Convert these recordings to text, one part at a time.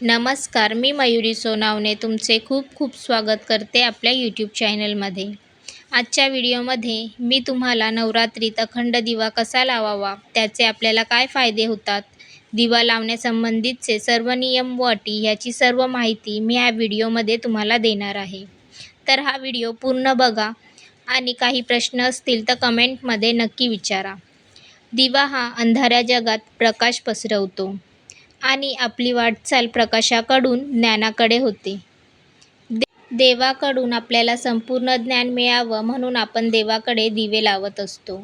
नमस्कार मी मयुरी सोनावणे तुमचे खूप खूप स्वागत करते आपल्या यूट्यूब चॅनलमध्ये आजच्या व्हिडिओमध्ये मी तुम्हाला नवरात्रीत अखंड दिवा कसा लावावा त्याचे आपल्याला काय फायदे होतात दिवा लावण्यासंबंधीचे सर्व नियम व अटी ह्याची सर्व माहिती मी या व्हिडिओमध्ये तुम्हाला देणार आहे. तर हा व्हिडिओ पूर्ण बघा आणि काही प्रश्न असतील तर कमेंटमध्ये नक्की विचारा. दिवा हा अंधाऱ्या जगात प्रकाश पसरवतो. आणि आपली वाटचाल प्रकाशाकडून ज्ञानाकडे होते. दे देवाकडून आपल्याला संपूर्ण ज्ञान मिळावं म्हणून आपण देवाकडे दिवे लावत असतो.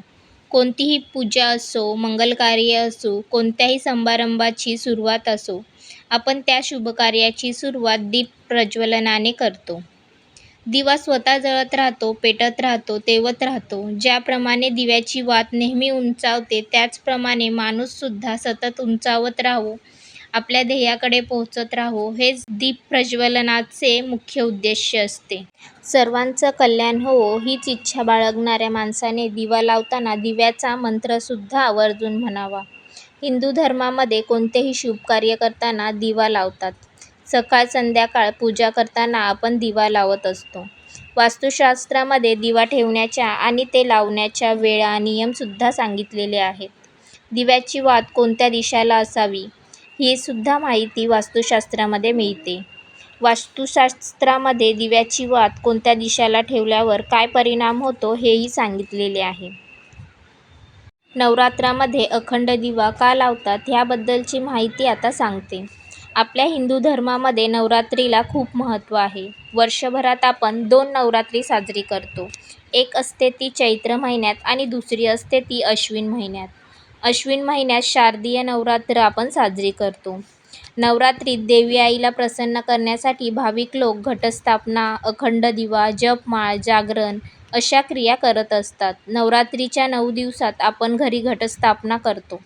कोणतीही पूजा असो मंगलकार्य असो कोणत्याही समारंभाची सुरुवात असो आपण त्या शुभकार्याची सुरुवात दीप प्रज्वलनाने करतो. दिवा स्वतः जळत राहतो पेटत राहतो तेवत राहतो. ज्याप्रमाणे दिव्याची वात नेहमी उंचावते त्याचप्रमाणे माणूससुद्धा सतत उंचावत राहावं आपल्या ध्येयाकडे पोहोचत राहू हेच दीप प्रज्वलनाचे मुख्य उद्देश असते. सर्वांचं कल्याण होवो हीच इच्छा बाळगणाऱ्या माणसाने दिवा लावताना दिव्याचा मंत्रसुद्धा आवर्जून म्हणावा. हिंदू धर्मामध्ये कोणतेही शुभकार्य करताना दिवा लावतात. सकाळ संध्याकाळ पूजा करताना आपण दिवा लावत असतो. वास्तुशास्त्रामध्ये दिवा ठेवण्याच्या आणि ते लावण्याच्या वेळा नियमसुद्धा सांगितलेले आहेत. दिव्याची वात कोणत्या दिशाला असावी? ही सुद्धा माहिती वास्तुशास्त्रामध्ये मिळते. वास्तुशास्त्रामध्ये दिव्याची वात कोणत्या दिशेला ठेवल्यावर काय परिणाम होतो हेही सांगितलेले आहे. नवरात्रामध्ये अखंड दिवा का लावतात ह्याबद्दलची माहिती आता सांगते. आपल्या हिंदू धर्मामध्ये नवरात्रीला खूप महत्त्व आहे. वर्षभरात आपण दोन नवरात्री साजरी करतो. एक असते ती चैत्र महिन्यात आणि दुसरी असते ती अश्विन महिन्यात. अश्विन महिन्यात शारदीय नवरात्र आपण साजरी करतो. नवरात्रीत देवी आईला प्रसन्न करण्यासाठी भाविक लोक घटस्थापना अखंड दिवा जपमाळ जागरण अशा क्रिया करत असतात. नवरात्रीच्या नऊ दिवसात आपण घरी घटस्थापना करतो.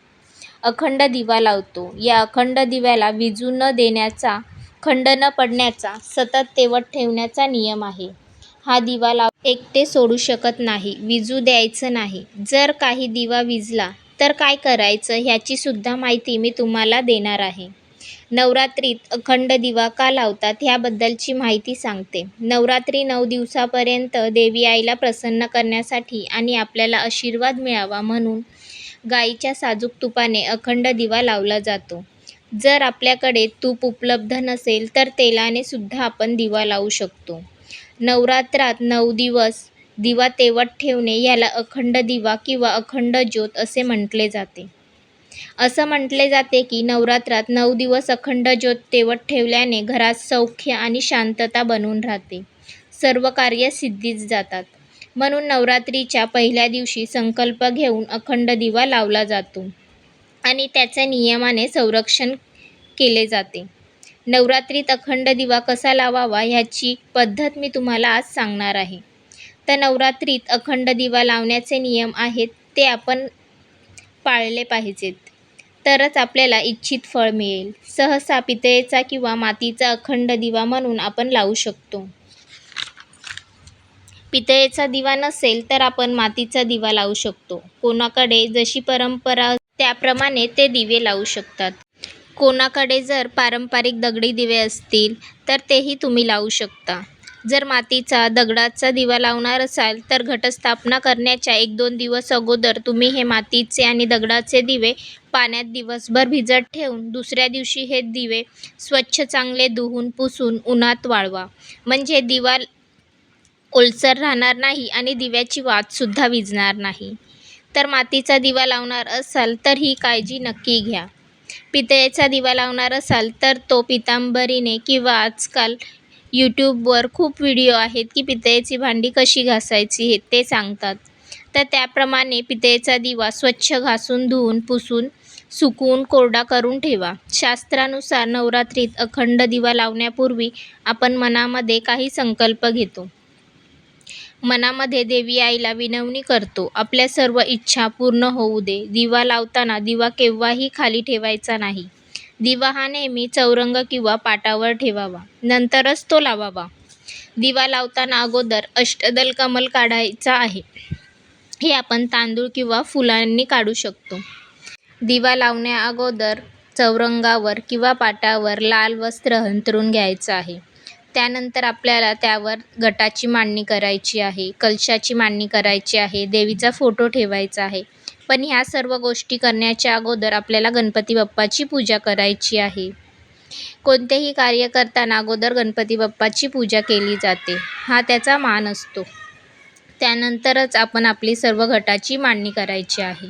अखंड दिवा लावतो. या अखंड दिव्याला विजू न देण्याचा खंड न पडण्याचा सतत तेवत ठेवण्याचा नियम आहे. हा दिवा लाव एकटे सोडू शकत नाही विजू द्यायचं नाही. जर काही दिवा विजला तर काय करायचं ह्याची सुद्धा माहिती मी तुम्हाला देणार आहे. नवरात्रीत अखंड दिवा का लावतात ह्याबद्दलची माहिती सांगते. नवरात्री नऊ दिवसापर्यंत देवी आईला प्रसन्न करण्यासाठी आणि आपल्याला आशीर्वाद मिळावा म्हणून गाईच्या साजूक तुपाने अखंड दिवा लावला जातो. जर आपल्याकडे तूप उपलब्ध नसेल तर तेलाने सुद्धा आपण दिवा लावू शकतो. नवरात्रात नऊ दिवस दिवा तेवत ठेवणे याला अखंड दिवा किंवा अखंड ज्योत असे म्हटले जाते. असं म्हटले जाते की नवरात्रात नऊ दिवस अखंड ज्योत तेवत ठेवल्याने घरात सौख्य आणि शांतता बनून राहते. सर्व कार्य सिद्धीच जातात. म्हणून नवरात्रीच्या पहिल्या दिवशी संकल्प घेऊन अखंड दिवा लावला जातो आणि त्याच्या नियमाने संरक्षण केले जाते. नवरात्रीत अखंड दिवा कसा लावावा ह्याची पद्धत मी तुम्हाला आज सांगणार आहे. तर नवरात्रीत अखंड दिवा लावण्याचे नियम आहेत ते आपण पाळले पाहिजेत. तरच आपल्याला इच्छित फळ मिळेल. सहसा पितळेचा किंवा मातीचा अखंड दिवा म्हणून आपण लावू शकतो. पितळेचा दिवा नसेल तर आपण मातीचा दिवा लावू शकतो. कोणाकडे जशी परंपरा त्याप्रमाणे ते दिवे लावू शकतात. कोणाकडे जर पारंपरिक दगडी दिवे असतील तर तेही तुम्ही लावू शकता. जर मातीचा दगडाचा दिवा लावणार असाल तर घटस्थापना करण्याच्या एक दोन दिवस अगोदर तुम्ही हे मातीचे आणि दगडाचे दिवे पाण्यात दिवसभर भिजत ठेवून दुसऱ्या दिवशी हे दिवे स्वच्छ चांगले धुवून पुसून उन्हात वाळवा. म्हणजे दिवा ओलसर राहणार नाही आणि दिव्याची वातसुद्धा विझणार नाही. तर मातीचा दिवा लावणार असाल तर ही काळजी नक्की घ्या. पितळेचा दिवा लावणार असाल तर तो पितांबरीने किंवा आजकाल यूट्यूबवर खूप व्हिडिओ आहेत की पितळेची भांडी कशी घासायची हे ते सांगतात. तर त्याप्रमाणे पितळेचा दिवा स्वच्छ घासून धुवून पुसून सुकवून कोरडा करून ठेवा. शास्त्रानुसार नवरात्रीत अखंड दिवा लावण्यापूर्वी आपण मनामध्ये काही संकल्प घेतो. मनामध्ये देवी आईला विनवणी करतो आपल्या सर्व इच्छा पूर्ण होऊ दे. दिवा लावताना दिवा केव्हाही खाली ठेवायचा नाही. दिवा हा नेहमी चौरंग किंवा पाटावर ठेवावा. नंतरच तो लावावा. दिवा लावताना अगोदर अष्टदल कमल काढायचा आहे. हे आपण तांदूळ किंवा फुलांनी काढू शकतो. दिवा लावण्या अगोदर चौरंगावर किंवा पाटावर लाल वस्त्र अंथरून घ्यायचं आहे. त्यानंतर आपल्याला त्यावर गटाची मांडणी करायची आहे कलशाची मांडणी करायची आहे देवीचा फोटो ठेवायचा आहे. पण ह्या सर्व गोष्टी करण्याच्या अगोदर आपल्याला गणपती बाप्पाची पूजा करायची आहे. कोणतेही कार्य करताना अगोदर गणपती बाप्पाची पूजा केली जाते. हा त्याचा मान असतो. त्यानंतरच आपण आपली सर्व घटाची मांडणी करायची आहे.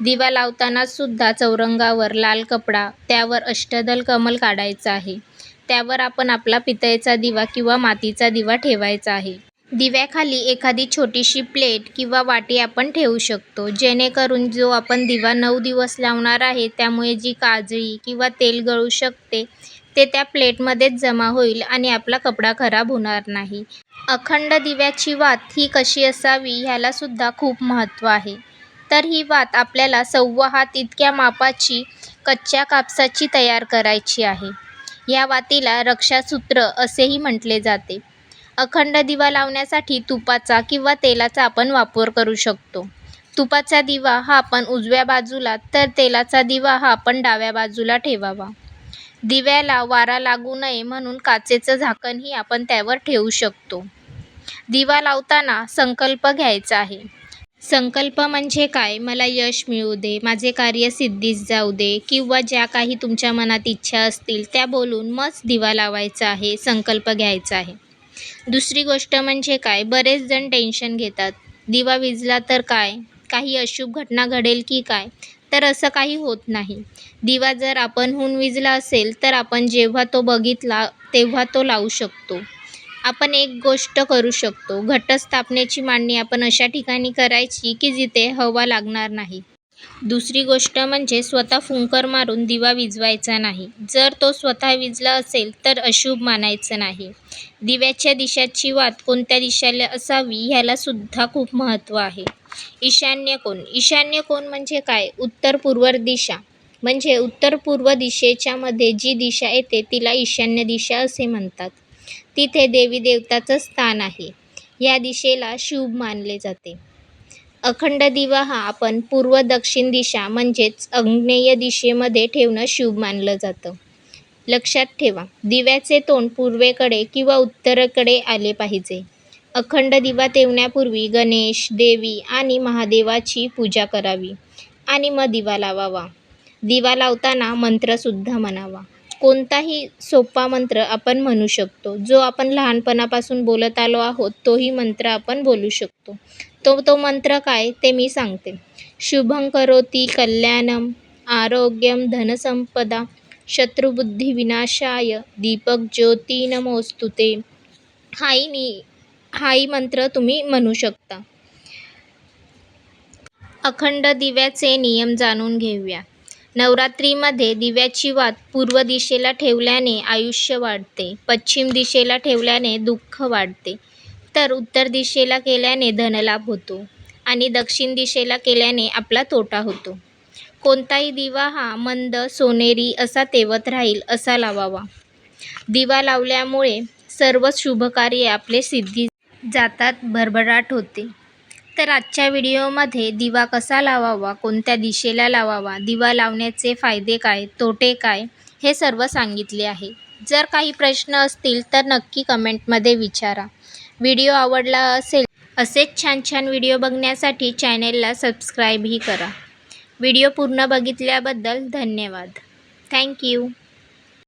दिवा लावताना सुद्धा चौरंगावर लाल कपडा त्यावर अष्टदल कमल काढायचा आहे. त्यावर आपण आपला पितळेचा दिवा किंवा मातीचा दिवा ठेवायचा आहे. दिव्याखाली एखादी छोटीशी प्लेट किंवा वाटी आपण ठेवू शकतो. जेणेकरून जो आपण दिवा नऊ दिवस लावणार आहे त्यामुळे जी काजळी किंवा तेल गळू शकते ते त्या प्लेटमध्येच जमा होईल आणि आपला कपडा खराब होणार नाही. अखंड दिव्याची वात ही कशी असावी ह्यालासुद्धा खूप महत्त्व आहे. तर ही वात आपल्याला सव्वा हात इतक्या मापाची कच्च्या कापसाची तयार करायची आहे. या वातीला रक्षासूत्र असेही म्हटले जाते. अखंड दिवा लावण्यासाठी तुपाचा किंवा तेलाचा आपण वापर करू शकतो. तुपाचा दिवा हा आपण उजव्या बाजूला तर तेलाचा दिवा हा आपण डाव्या बाजूला ठेवावा. दिव्याला वारा लागू नये म्हणून काचेचं झाकणही आपण त्यावर ठेवू शकतो. दिवा लावताना संकल्प घ्यायचा आहे. संकल्प म्हणजे काय? मला यश मिळू दे माझे कार्य सिद्धीस जाऊ दे किंवा ज्या काही तुमच्या मनात इच्छा असतील त्या बोलून मग दिवा लावायचा आहे संकल्प घ्यायचा आहे. दुसरी गोष्ट म्हणजे काय? बरेच जण टेन्शन घेतात. दिवा विझला तर काय? काही अशुभ घटना घडेल की काय? तर असं काही होत नाही. दिवा जर आपणहून विझला असेल तर आपण जेव्हा तो बघितला तेव्हा तो लावू शकतो. आपण एक गोष्ट करू शकतो. घटस्थापनेची मांडणी आपण अशा ठिकाणी करायची की जिथे हवा लागणार नाही. दुसरी गोष्ट म्हणजे स्वतः फुंकर मारून दिवा विझवायचा नाही. जर तो स्वतः विझला असेल तर अशुभ मानायचं नाही. दिव्याच्या दिशाची वात कोणत्या दिशेला असावी ह्याला सुद्धा खूप महत्त्व आहे. ईशान्य कोण ईशान्य कोण म्हणजे काय? उत्तर पूर्व दिशा. म्हणजे उत्तर पूर्व दिशेच्या मध्ये जी दिशा येते तिला ईशान्य दिशा असे म्हणतात. तिथे देवी देवताचं स्थान आहे. या दिशेला शुभ मानले जाते. अखंड दिवा हा आपण पूर्व दक्षिण दिशा म्हणजेच अग्नेय दिशेमध्ये ठेवणं शुभ मानलं जातं. लक्षात ठेवा दिव्याचे तोंड पूर्वेकडे किंवा उत्तरेकडे आले पाहिजे. अखंड दिवा तेवण्यापूर्वी गणेश देवी आणि महादेवाची पूजा करावी आणि मग दिवा लावावा. दिवा लावताना मंत्रसुद्धा म्हणावा. कोणताही सोपा मंत्र आपण म्हणू शकतो. जो आपण लहानपणापासून बोलत आलो आहोत तोही मंत्र आपण बोलू शकतो. तो तो मंत्र काय ते मी सांगते. शुभं करोती कल्याणम आरोग्यम धनसंपदा शत्रुबुद्धी विनाशाय दीपक ज्योती नमोस्तुते हाही नि हाही मंत्र तुम्ही म्हणू शकता. अखंड दिव्याचे नियम जाणून घेऊया. नवरात्रीमध्ये दिव्याची वात पूर्व दिशेला ठेवल्याने आयुष्य वाढते. पश्चिम दिशेला ठेवल्याने दुःख वाढते. तर उत्तर दिशेला केल्याने धनलाभ होतो आणि दक्षिण दिशेला केल्याने आपला तोटा होतो. कोणताही दिवा हा मंद सोनेरी असा तेवत राहील असा लावावा. दिवा लावल्यामुळे सर्व शुभकार्य आपले सिद्धी जातात भरभराट होते. तर आजच्या व्हिडिओमध्ये दिवा कसा लावावा कोणत्या दिशेला लावावा दिवा लावण्याचे फायदे काय तोटे काय हे सर्व सांगितले आहे. जर काही प्रश्न असतील तर नक्की कमेंटमध्ये विचारा. व्हिडिओ आवडला असेल असेच छान छान व्हिडिओ बघण्यासाठी चॅनेलला सबस्क्राईबही करा. व्हिडिओ पूर्ण बघितल्याबद्दल धन्यवाद. थँक्यू